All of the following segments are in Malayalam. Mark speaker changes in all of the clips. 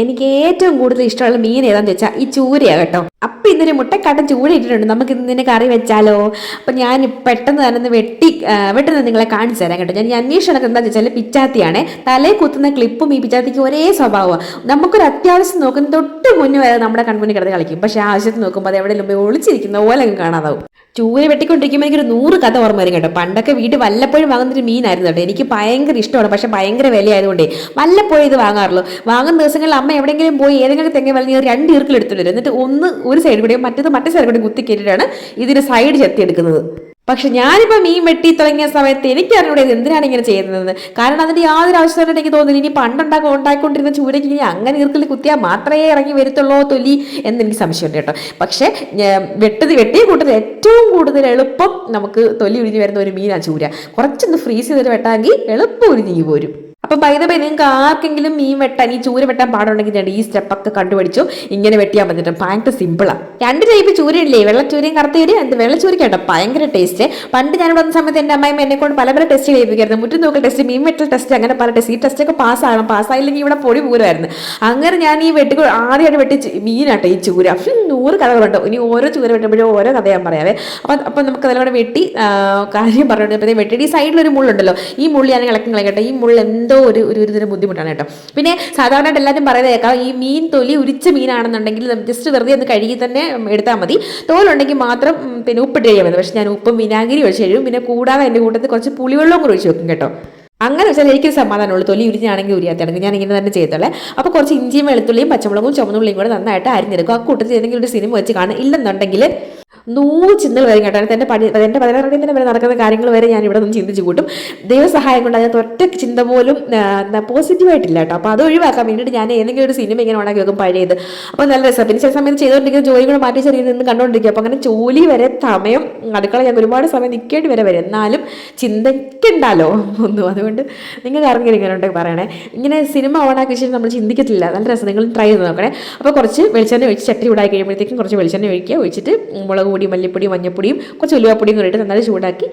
Speaker 1: എനിക്ക് ഏറ്റവും കൂടുതൽ ഇഷ്ടമുള്ള മീൻ ഏതാന്ന് വെച്ചാൽ ഈ ചൂരയാണ് കേട്ടോ. അപ്പം ഇന്നൊരു മുട്ടക്കാട്ടൻ ചൂര ഇട്ടിട്ടുണ്ട്. നമുക്ക് ഇന്നിന് കറി വെച്ചാലോ? അപ്പം ഞാൻ പെട്ടെന്ന് തന്നെ ഒന്ന് വെട്ടി വെട്ടുന്നത് നിങ്ങളെ കാണിച്ചു തരാം കേട്ടോ. ഞാൻ ഈ അന്വേഷണം എന്താണെന്ന് വെച്ചാൽ പിച്ചാത്തിയാണ്. തലേ കുത്തുന്ന ക്ലിപ്പും ഈ പിച്ചാത്തിക്ക് ഒരേ സ്വഭാവമാണ് നമുക്കൊരു അത്യാവശ്യം നോക്കുന്ന തൊട്ട് മുന്നേ വരെ നമ്മുടെ കൺമുന്നിൽ കിടന്ന് കളിക്കും. പക്ഷേ ആവശ്യത്തിന് നോക്കുമ്പോൾ അത് എവിടെയെങ്കിലും ഒളിച്ചിരിക്കുന്ന പോലെ അങ്ങ് കാണാതാവും. ചൂര വെട്ടിക്കൊണ്ടിരിക്കുമ്പോൾ എനിക്കൊരു നൂറ് കഥ ഓർമ്മ വരും കേട്ടോ. പണ്ടൊക്കെ വീട്ടിൽ വല്ലപ്പോഴും വാങ്ങുന്നൊരു മീനായിരുന്നു കേട്ടോ. എനിക്ക് ഭയങ്കര ഇഷ്ടമാണ്. പക്ഷേ ഭയങ്കര വിലയായതുകൊണ്ടേ വല്ലപ്പോഴും ഇത് വാങ്ങാറുള്ളൂ. വാങ്ങുന്ന ദിവസങ്ങളിൽ അമ്മ എവിടെയെങ്കിലും പോയി ഏതെങ്കിലും തെങ്ങ വലിയ ഒരു രണ്ട് ഈർക്കിൽ എടുത്തിട്ട് എന്നിട്ട് ഒന്ന് ഒരു സൈഡ് കൂടെയും മറ്റേത് മറ്റേ സൈഡ് കൂടെയും കുത്തി കയറ്റിയിട്ടാണ് ഇതിന് സൈഡ് ചെത്തിയെടുക്കുന്നത് പക്ഷെ ഞാനിപ്പോൾ മീൻ വെട്ടി തുടങ്ങിയ സമയത്ത് എനിക്ക് അറിഞ്ഞൂടെ ഇത് എന്തിനാണ് ഇങ്ങനെ ചെയ്യുന്നത്? കാരണം അതിന്റെ യാതൊരു ആവശ്യമായിട്ട് എനിക്ക് തോന്നുന്നില്ല. ഇനി പണ്ടുണ്ടാക്കി ഉണ്ടാക്കിക്കൊണ്ടിരുന്ന ചൂരയ്ക്ക് ഇനി അങ്ങനെ ഈർക്കിൽ കുത്തിയാൽ മാത്രമേ ഇറങ്ങി വരുത്തുള്ളൂ തൊലി എന്നെനിക്ക് സംശയമുണ്ട് കേട്ടോ. പക്ഷേ വെട്ടത് വെട്ടിയ കൂട്ടത്തിൽ ഏറ്റവും കൂടുതൽ എളുപ്പം നമുക്ക് തൊലി ഉരിഞ്ഞ് വരുന്ന ഒരു മീനാണ് ചൂര. കുറച്ചൊന്ന് ഫ്രീസ് ചെയ്തിട്ട് വെട്ടാമെങ്കിൽ എളുപ്പം ഉരിഞ്ഞ് പോരും. അപ്പൊ ബൈദബൈ നിങ്ങൾക്ക് ആർക്കെങ്കിലും മീൻ വെട്ടാൻ ഈ ചൂര വെട്ടാൻ പാടുണ്ടെങ്കിൽ ഞാൻ ഈ സ്റ്റെപ്പൊക്കെ കണ്ടുപിടിച്ചു. ഇങ്ങനെ വെട്ടിയാൽ മതിട്ട് ഭയങ്കര സിമ്പിളാണ് രണ്ട് ടൈപ്പ് ചൂരയില്ലേ? വെള്ളച്ചൂരയും കറുത്തയൂരയും എന്ത്? വെള്ളച്ചൂരയ്ക്ക് കേട്ടോ ഭയങ്കര ടേസ്റ്റ് പണ്ട് ഞാൻ വന്ന സമയത്ത് എന്റെ അമ്മയും എന്നെ കൊണ്ട് പല പല ടെസ്റ്റ് ചെയ്യിപ്പിക്കായിരുന്നു മുറ്റും നോക്കൽ ടെസ്റ്റ് മീൻ വെട്ടൽ ടെസ്റ്റ് അങ്ങനെ പല ടെസ്റ്റ് ഈ ടെസ്റ്റൊക്കെ പാസ്സാകണം പാസ്സായില്ലെങ്കിൽ ഇവിടെ പൊടി പൂരമായിരുന്നു. അങ്ങനെ ഞാൻ ഈ വെട്ടി ആദ്യമായിട്ട് വെട്ടി മീനാട്ടെ ഈ ചൂര. നൂറ് കഥകളുണ്ട്. ഇനി ഓരോ ചൂര വെട്ടുമ്പോഴും ഓരോ കഥ ഞാൻ പറയാവേ. അപ്പം അപ്പം നമുക്ക് അതിലൂടെ വെട്ടി കാര്യം പറഞ്ഞു വെട്ടിയിട്ട് ഈ സൈഡിൽ സൈഡിലൊരു മുള്ളുണ്ടല്ലോ. ഈ മുള്ളി ഞാൻ ഇളക്കം കളയട്ടെ. ഈ മുള്ള എന്തോ ഒരു ഒരു ഒരു ഇതിന് ബുദ്ധിമുട്ടാണ് കേട്ടോ. പിന്നെ സാധാരണയായിട്ട് എല്ലാവരും പറയുന്നത് കേൾക്കാം ഈ മീൻ തൊലി ഉരിച്ച മീനാണെന്നുണ്ടെങ്കിൽ ജസ്റ്റ് വെറുതെ ഒന്ന് കഴുകി തന്നെ എടുത്താൽ മതി. തോലുണ്ടെങ്കിൽ മാത്രം പിന്നെ ഉപ്പിട്ട് കഴിയാൽ മതി. പക്ഷെ ഞാൻ ഉപ്പും വിനാഗിരി ഒഴിച്ച് കഴിയും. പിന്നെ കൂടാതെ എന്റെ കൂട്ടത്തിൽ കുറച്ച് പുളിവെള്ളവും കൂടി ഒഴിച്ച് വെക്കും കേട്ടോ. അങ്ങനെ വെച്ചാൽ എനിക്ക് സമാധാനമുള്ളൂ. തൊലി ഉരിഞ്ഞാണെങ്കിൽ ഉരിയാത്താണെങ്കിൽ ഞാൻ ഇങ്ങനെ തന്നെ ചെയ്തോളെ അപ്പോൾ കുറച്ച് ഇഞ്ചിയും വെളുത്തുള്ളിയും പച്ചമുളകും ചുമന്നുള്ളിയും കൂടെ നന്നായിട്ട് അരിഞ്ഞെടുക്കും. ആ കൂട്ടത്തിൽ ഏതെങ്കിലും ഒരു സിനിമ വെച്ച് കാണും ഇല്ലെന്നുണ്ടെങ്കിൽ നൂറ് ചിന്തകൾ വരും കേട്ടോ. എന്റെ പടി എന്റെ പതിനാറാം തന്നെ വരെ നടക്കുന്ന കാര്യങ്ങൾ വരെ ഞാൻ ഇവിടെ നിന്ന് ചിന്തിച്ച് കൂട്ടും. ദൈവസഹായം കൊണ്ട് അതിനകത്ത് ഒറ്റ ചിന്ത പോലും പോസിറ്റീവായിട്ടില്ല കേട്ടോ. അപ്പോൾ അത് ഒഴിവാക്കാൻ വേണ്ടിയിട്ട് ഞാൻ ഏതെങ്കിലും ഒരു സിനിമ ഇങ്ങനെ ഉണ്ടാക്കി വെക്കും പഴയത്. അപ്പോൾ നല്ല രസം. പിന്നെ ചില സമയത്ത് ചെയ്തുകൊണ്ടിരിക്കുന്ന ജോലി കൂടെ മാറ്റി ചെറിയ നിന്ന് കണ്ടുകൊണ്ടിരിക്കും. അപ്പോൾ അങ്ങനെ ജോലി വരെ സമയം അടുക്കള ഞാൻ ഒരുപാട് സമയം നിൽക്കേണ്ടി വരെ വരും. എന്നാലും ചിന്തയ്ക്കുണ്ടല്ലോ ഒന്നും അതുകൊണ്ട് നിങ്ങൾക്ക് ആർക്കെങ്കിലും ഇങ്ങനെ പറയണേ. ഇങ്ങനെ സിനിമ ഓണാക്കി വെച്ചിട്ട് നമ്മൾ ചിന്തിക്കത്തില്ല. നല്ല രസം. നിങ്ങൾ ട്രൈ ചെയ്ത് നോക്കണേ. അപ്പോൾ കുറച്ച് വെളിച്ചെണ്ണ ഒഴിച്ച് ചട്ടി ഉണ്ടാക്കി കഴിയുമ്പോഴത്തേക്കും കുറച്ച് വെളിച്ചെണ്ണ ഒഴിക്കുക. ഒഴിച്ചിട്ട് മുളക് പൊടി മല്ലിപ്പൊടി മഞ്ഞപ്പൊടിയും കുറച്ച് ഉലുവപ്പൊടിയും കൂടി ഇട്ട് നന്നായി ചൂടാക്കി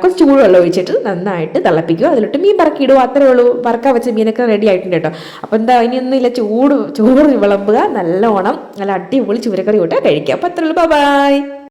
Speaker 1: കുറച്ച് ചൂടുവെള്ളം ഒഴിച്ചിട്ട് നന്നായിട്ട് തിളപ്പിക്കുക. അതിലിട്ട് മീൻ പറക്കി ഇടുക അത്രേ ഉള്ളൂ. പറക്കാൻ വെച്ച മീനൊക്കെ റെഡി ആയിട്ടുണ്ട് കേട്ടോ. അപ്പോൾ എന്താ ഇനിയൊന്നുമില്ല ചൂട് ചൂട് വിളമ്പുക. നല്ലോണം നല്ല അടിപൊളി ചൂരക്കറി കൂട്ടാൻ കഴിക്കുക അപ്പോൾ അത്രേ ഉള്ളൂ. ബൈ